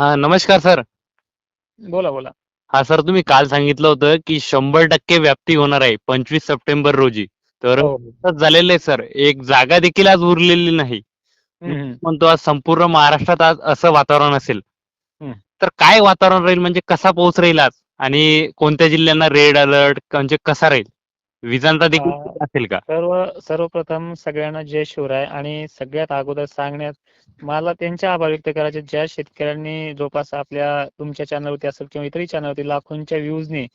हा नमस्कार सर. बोला बोला. हा सर तुम्ही काल सांगितलं होतं की शंभर टक्के व्याप्ती होणार आहे पंचवीस सप्टेंबर रोजी. तर हो, हो. तसंच झालेलं आहे सर. एक जागा देखील आज उरलेली नाही. हम्म, हम्म. म्हणतो आज संपूर्ण महाराष्ट्रात आज असं वातावरण असेल. हम्म. तर काय वातावरण राहील? म्हणजे कसा पाऊस राहील आज? आणि कोणत्या जिल्ह्यांना रेड अलर्ट म्हणजे कसा राहील? विजांचा देखील असेल का? सर्व सर्वप्रथम सगळ्यांना जय शिवराय आणि सगळ्यात अगोदर सांगण्यात मला त्यांचे आभार व्यक्त करायचे. ज्या शेतकऱ्यांनी जवळपास आपल्या तुमच्या चॅनलवरती असेल किंवा इतरही चॅनलवरती लाखोंच्या व्ह्यूजने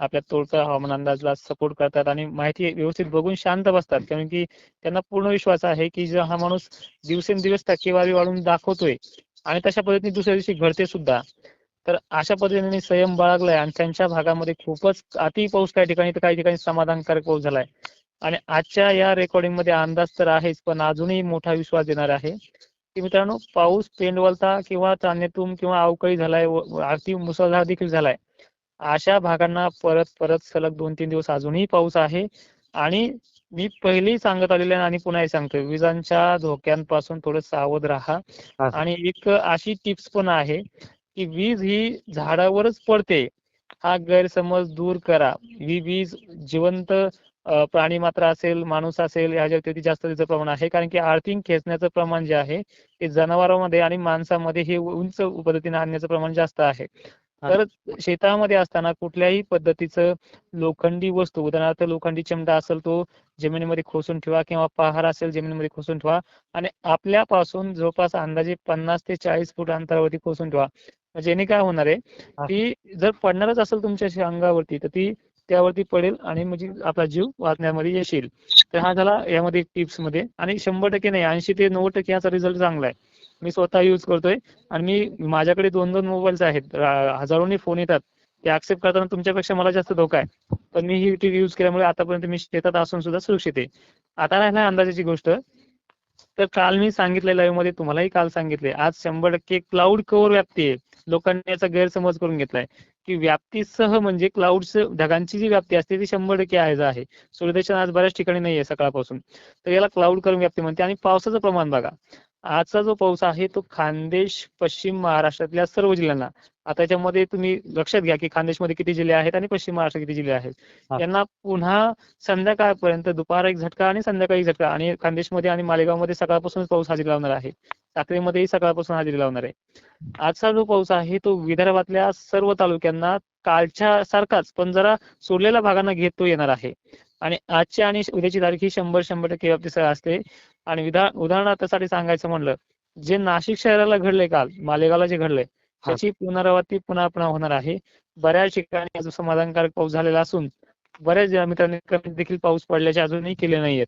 आपल्या तोडका हवामान अंदाजला सपोर्ट करतात आणि माहिती व्यवस्थित बघून शांत बसतात. कारण की त्यांना पूर्ण विश्वास आहे की जो हा माणूस दिवसेंदिवस टक्केवारी वाढवून दाखवतोय आणि तशा पद्धतीने दुसऱ्या दिवशी घडते सुद्धा. तर अशा पद्धतीने संयम बाळगलाय आणि त्यांच्या भागामध्ये खूपच अति पाऊस काही ठिकाणी तर काही ठिकाणी समाधानकारक पाऊस झालाय. आणि आजच्या या रेकॉर्डिंगमध्ये अंदाज तर आहेच पण अजूनही मोठा विश्वास देणार आहे. की मित्रांनो पाऊस पेंडवलता किंवा चांदणेतून किंवा अवकाळी झालाय अति मुसळधार देखील झालाय. अशा भागांना परत परत सलग दोन तीन दिवस अजूनही पाऊस आहे. आणि मी पहिली सांगत आलेले आणि पुन्हा सांगतोय. विजांच्या धोक्यांपासून थोडं सावध राहा. आणि एक अशी टिप्स पण आहे. की वीज ही झाडावरच पडते. हा गैरसमज दूर करा. ही वीज जिवंत प्राणी मात्र असेल माणूस असेल याच्यावरती जास्त तिचं प्रमाण आहे. कारण की आर्थिंग खेचण्याचं प्रमाण जे आहे ते जनावरांमध्ये आणि माणसामध्ये हे उंच पद्धतीने आणण्याचं प्रमाण जास्त आहे. तर शेतामध्ये असताना कुठल्याही पद्धतीचं लोखंडी वस्तू उदाहरणार्थ लोखंडी चिमटा असेल तो जमिनीमध्ये खोसून ठेवा किंवा पहार असेल जमिनीमध्ये खोसून ठेवा. आणि आपल्यापासून जवळपास अंदाजे पन्नास ते चाळीस फूट अंतरावरती खोसून ठेवा. म्हणजे याने काय होणार आहे. ती जर पडणारच असेल तुमच्या अंगावरती तर ती त्यावरती पडेल आणि म्हणजे आपला जीव वाचण्यामध्ये येशील. तर हा झाला यामध्ये टिप्समध्ये. आणि शंभर टक्के नाही ऐंशी ते नव्वद टक्के याचा रिझल्ट चांगला आहे. मी स्वतः युज करतोय आणि मी माझ्याकडे दोन दोन मोबाईल्स आहेत हजारोनी फोन येतात. ते ऍक्सेप्ट करताना तुमच्यापेक्षा मला जास्त धोका आहे. पण मी ही टीव्ही युज केल्यामुळे आतापर्यंत मी शेतात असून सुद्धा सुरक्षित आहे. आता राहिला अंदाजाची गोष्ट. तर काल मी सांगितलं लाईव्हमध्ये तुम्हालाही काल सांगितले आज शंभर टक्के क्लाउड कव्हर व्याप्ती आहे. लोकांनी याचा गैरसमज करून घेतलाय. की व्याप्तीसह म्हणजे क्लाउड्स ढगांची जी व्याप्ती असते ती शंभर टक्के आहे आहे. सूर्यदर्शन आज बऱ्याच ठिकाणी नाहीये सकाळपासून. तर याला क्लाउड करून व्याप्ती म्हणते. आणि पावसाचं प्रमाण बघा. आजचा जो पाऊस आहे तो खानदेश पश्चिम महाराष्ट्रातल्या सर्व जिल्ह्यांना. आता याच्यामध्ये तुम्ही लक्षात घ्या की खानदेशमध्ये किती जिल्हे आहेत आणि पश्चिम महाराष्ट्र किती जिल्हे आहेत. यांना पुन्हा संध्याकाळपर्यंत दुपार एक झटका आणि संध्याकाळी एक झटका. आणि खानदेशमध्ये आणि मालेगावमध्ये सकाळपासूनच पाऊस हजेरी लावणार आहे. साक्रीमध्येही सकाळपासून हजेरी लावणार. आहे आजचा जो पाऊस आहे तो विदर्भातल्या सर्व तालुक्यांना कालच्या सारखाच पण जरा सोडलेल्या भागांना घेत तो येणार आहे. आणि आजची आणि उद्याची तारीख ही शंभर शंभर टक्के व्याप्तीसह असते. आणि उदाहरणार्थासाठी सांगायचं म्हणलं जे नाशिक शहराला घडलंय काल मालेगावला जे घडलंय त्याची पुनरावृत्ती पुन्हा पुन्हा होणार आहे. बऱ्याच ठिकाणी अजून समाधानकारक पाऊस झालेला असून बऱ्याच मित्रांनी देखील पाऊस पडल्याचे अजूनही केले नाहीयेत.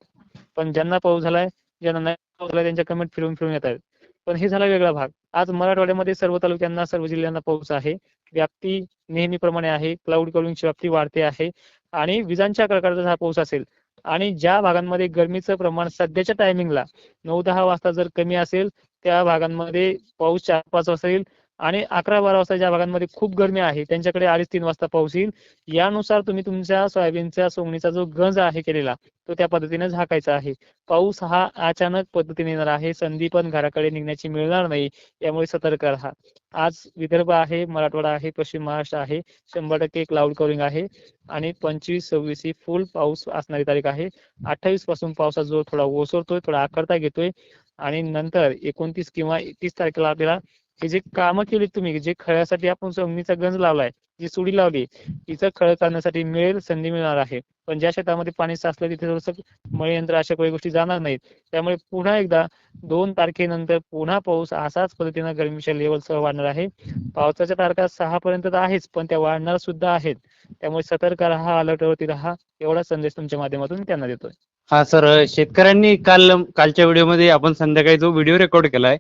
पण ज्यांना पाऊस झालाय ज्यांना नाही पाऊस झालाय त्यांच्या कमेंट फिरून फिरून येत आहेत पण हे झाला वेगळा भाग. आज मराठवाड्यामध्ये सर्व तालुक्यांना सर्व जिल्ह्यांना पाऊस आहे. व्याप्ती नेहमीप्रमाणे आहे. क्लाउड कव्हरिंगची व्याप्ती वाढते आहे. आणि विजांच्या प्रकारचा हा पाऊस असेल आणि ज्या भागांमध्ये गरमीचं प्रमाण सध्याच्या टायमिंगला नऊ दहा वाजता जर कमी असेल त्या भागांमध्ये पाऊस चार पाच वाजता येईल. आणि अकरा बारा वाजता ज्या भागांमध्ये खूप गरमी आहे त्यांच्याकडे अडीच तीन वाजता पाऊस येईल. यानुसार तुम्ही तुमच्या सोयाबीनच्या सोंगणीचा जो गंज आहे केलेला तो त्या पद्धतीने झाकायचा आहे. पाऊस हा अचानक पद्धतीने येणार आहे संधी पण घराकडे निघण्याची मिळणार नाही यामुळे सतर्क राहा. आज विदर्भ आहे मराठवाडा आहे पश्चिम महाराष्ट्र आहे शंभर टक्के क्लाउड कव्हरिंग आहे आणि पंचवीस सव्वीस ही फुल पाऊस असणारी तारीख आहे. अठ्ठावीसपासून पावसाचा जोर थोडा ओसरतोय थोडा आकारता घेतोय आणि नंतर एकोणतीस किंवा तीस तारखेला आपल्याला हे जे कामं केली तुम्ही जे खळ्यासाठी आपण जमिनीचा गंज लावलाय जी सुडी लावली तिचं खळ करण्यासाठी मिळेल संधी मिळणार आहे. पण ज्या शेतामध्ये पाणी साचलं तिथे थोडस मळी यंत्र अशा काही गोष्टी जाणार नाहीत. त्यामुळे पुन्हा एकदा दोन तारखेनंतर पुन्हा पाऊस असाच पद्धतीनं गरमीच्या लेवलसह वाढणार आहे. पावसाच्या तारखा सहा पर्यंत तर आहेच पण त्या वाढणार सुद्धा आहेत. त्यामुळे सतर्क राहा अलर्टवरती राहा. एवढा संदेश तुमच्या माध्यमातून त्यांना देतोय. हा सर शेतकऱ्यांनी काल कालच्या व्हिडिओमध्ये आपण संध्याकाळी जो व्हिडिओ रेकॉर्ड केलाय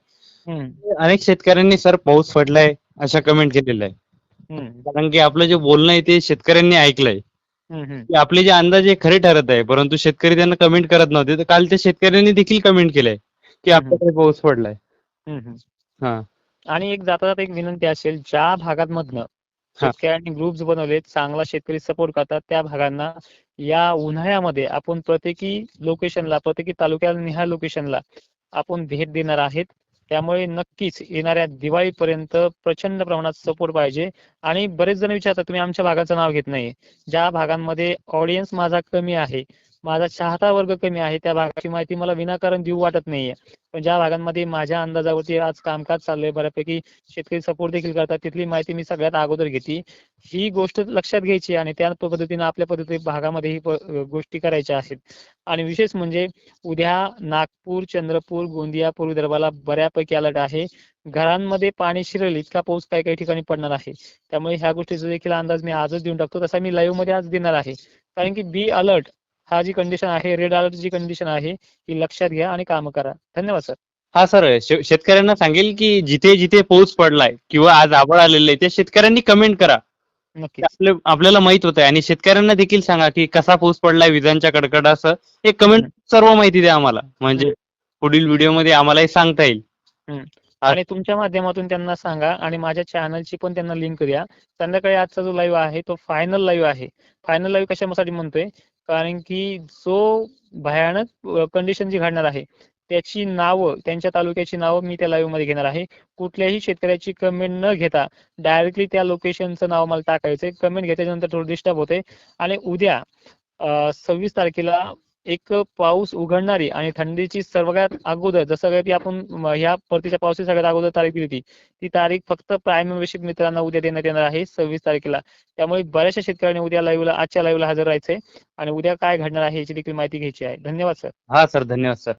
अनेक शेतकऱ्यांनी सर पाऊस पडलाय अशा कमेंट केलेल्या आहे कारण की आपलं जे बोलणं आहे ते शेतकऱ्यांनी ऐकलंय. की आपले जे अंदाज आहे खरे ठरत आहे परंतु शेतकरी त्यांना कमेंट करत नव्हते. तर काल त्या शेतकऱ्यांनी देखील कमेंट केलंय की. आपल्याकडे पाऊस पडलाय. हा. आणि एक जाता जाता एक विनंती असेल ज्या भागांमधनं शेतकऱ्यांनी ग्रुप्स बनवले चांगला शेतकरी सपोर्ट करतात त्या भागांना या उन्हाळ्यामध्ये आपण प्रत्येकी लोकेशनला प्रत्येकी तालुक्याला निहाय लोकेशनला आपण भेट देणार आहेत. त्यामुळे नक्कीच येणाऱ्या दिवाळीपर्यंत प्रचंड प्रमाणात सपोर्ट पाहिजे. आणि बरेच जण विचारतात तुम्ही आमच्या भागाचं नाव घेत नाही ज्या भागांमध्ये ऑडियन्स माझा कमी आहे माझा चाहता वर्ग कमी आहे त्या भागाची माहिती मला विनाकारण देऊ वाटत नाहीये. पण ज्या भागांमध्ये माझ्या अंदाजावरती आज कामकाज चाललंय बऱ्यापैकी शेतकरी सपोर्ट देखील करतात तिथली माहिती मी सगळ्यात अगोदर घेते. ही गोष्ट लक्षात घ्यायची आणि त्या पद्धतीने आपल्या पद्धती भागामध्ये ही गोष्टी करायच्या आहेत. आणि विशेष म्हणजे उद्या नागपूर चंद्रपूर गोंदिया पूर्व विदर्भाला बऱ्यापैकी अलर्ट आहे. घरांमध्ये पाणी शिरेल इतका पाऊस काही काही ठिकाणी पडणार आहे. त्यामुळे ह्या गोष्टीचा देखील अंदाज मी आजच देऊन टाकतो. तसा मी लाईव्हमध्ये आज देणार आहे. कारण की बी अलर्ट हा जी कंडिशन आहे रेड अलर्ट जी कंडिशन आहे ही लक्षात घ्या आणि काम करा. धन्यवाद सर हा सर शेतकऱ्यांना सांगेल की जिथे जिथे पाऊस पडलाय किंवा आज आभाळ आलेलं आहे त्या शेतकऱ्यांनी कमेंट करा. आपले आपल्याला माहीत होत आहे आणि शेतकऱ्यांना देखील सांगा की कसा पाऊस पडलाय विजांच्या कडकडासह हे कमेंट सर्व माहिती द्या आम्हाला. म्हणजे पुढील व्हिडिओमध्ये आम्हालाही सांगता येईल. आणि तुमच्या माध्यमातून त्यांना सांगा आणि माझ्या चॅनलची पण त्यांना लिंक द्या. संध्याकाळी आजचा जो लाईव्ह आहे तो फायनल लाईव्ह आहे. फायनल लाईव्ह कशासाठी म्हणतोय? कारण की जो भयानक कंडिशन जी घडणार आहे त्याची नावं त्यांच्या तालुक्याची नावं मी त्या लाईव्हमध्ये घेणार आहे. कुठल्याही शेतकऱ्याची कमेंट न घेता डायरेक्टली त्या लोकेशनचं नाव मला टाकायचंय. कमेंट घेतल्यानंतर थोडं डिस्टर्ब होते आणि उद्या सव्वीस तारखेला एक पाऊस उघडणारी आणि थंडीची सगळ्यात अगोदर जसं काही आपण ह्या परतीच्या पावसाची सगळ्यात अगोदर तारीख दिली होती ती तारीख फक्त प्राईम मेंबरशिप मित्रांना उद्या देण्यात येणार आहे सव्वीस तारखेला. त्यामुळे बऱ्याचशा शेतकऱ्यांनी उद्या लाईव्हला आजच्या लाईव्हला हजर राहायचंय आणि उद्या काय घडणार आहे याची देखील माहिती घ्यायची आहे. धन्यवाद सर हा सर धन्यवाद सर